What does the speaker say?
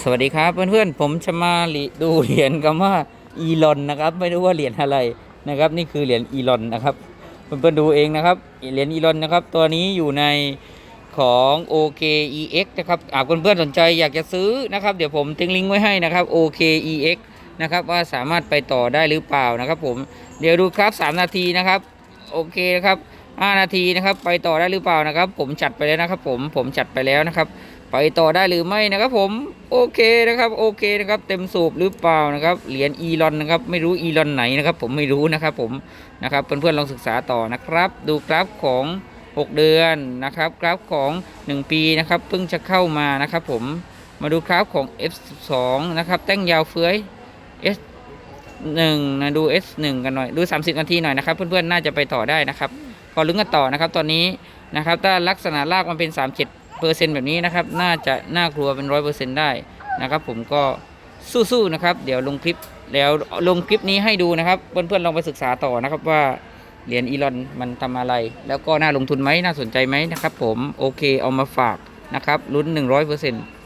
สวัสดีครับเพื่อนๆผมจะมาลิดูเหรียญคำว่าอีลอนนะครับ ไม่รู้ว่าเหรียญอะไรนะครับ นี่คือเหรียญอีลอนนะครับเพื่อนๆดูเองนะครับเหรียญอีลอนนะครับ ตัวนี้อยู่ในของ OKEX นะครับอ่าเพื่อนๆสนใจอยากจะซื้อนะครับ เดี๋ยวผมทิ้งลิงก์ไว้ให้นะครับ OKEX นะครับว่าสามารถไปต่อได้หรือเปล่านะครับ ผมเดี๋ยวดูครับ 3 นาทีนะครับ โอเคนะครับ 5 นาทีนะครับ ไปต่อได้หรือเปล่านะครับ ผมจัดไปแล้วนะครับ ผมผมจัดไปแล้วนะครับ ไปต่อได้หรือไม่นะครับ ผมโอเคนะครับโอเคนะครับ เต็มสูบหรือเปล่านะครับเหรียญอีลอนนะครับไม่รู้อีลอนไหนนะครับ ผมไม่รู้นะครับ ผมนะครับเพื่อนๆลองศึกษาต่อนะครับ ดูกราฟของ6 เดือนนะครับ กราฟของ 1 ปีนะครับเพิ่งจะเข้ามานะครับ ผมมาดูกราฟของ F2 นะครับแต้งยาวเฟื้อย S 1 นะดู S1 กันหน่อย ดู 30 นาทีหน่อยนะครับ เพื่อนๆ น่าจะไปต่อได้นะครับ พอลุ้นกันต่อนะครับตอนนี้นะครับถ้าลักษณะลากมันเป็น 37เปอร์เซ็นต์แบบนี้นะครับน่าจะน่ากลัวเป็นร้อยเปอร์เซ็นต์ได้นะครับผมก็สู้ๆนะครับ เดี๋ยวลงคลิปแล้วลงคลิปนี้ให้ดูนะครับเพื่อนๆลองไปศึกษาต่อนะครับว่าเหรียญอีลอนมันทำอะไร แล้วก็น่าลงทุนไหมน่าสนใจไหมนะครับผมโอเคเอามาฝากนะครับลุ้น 100%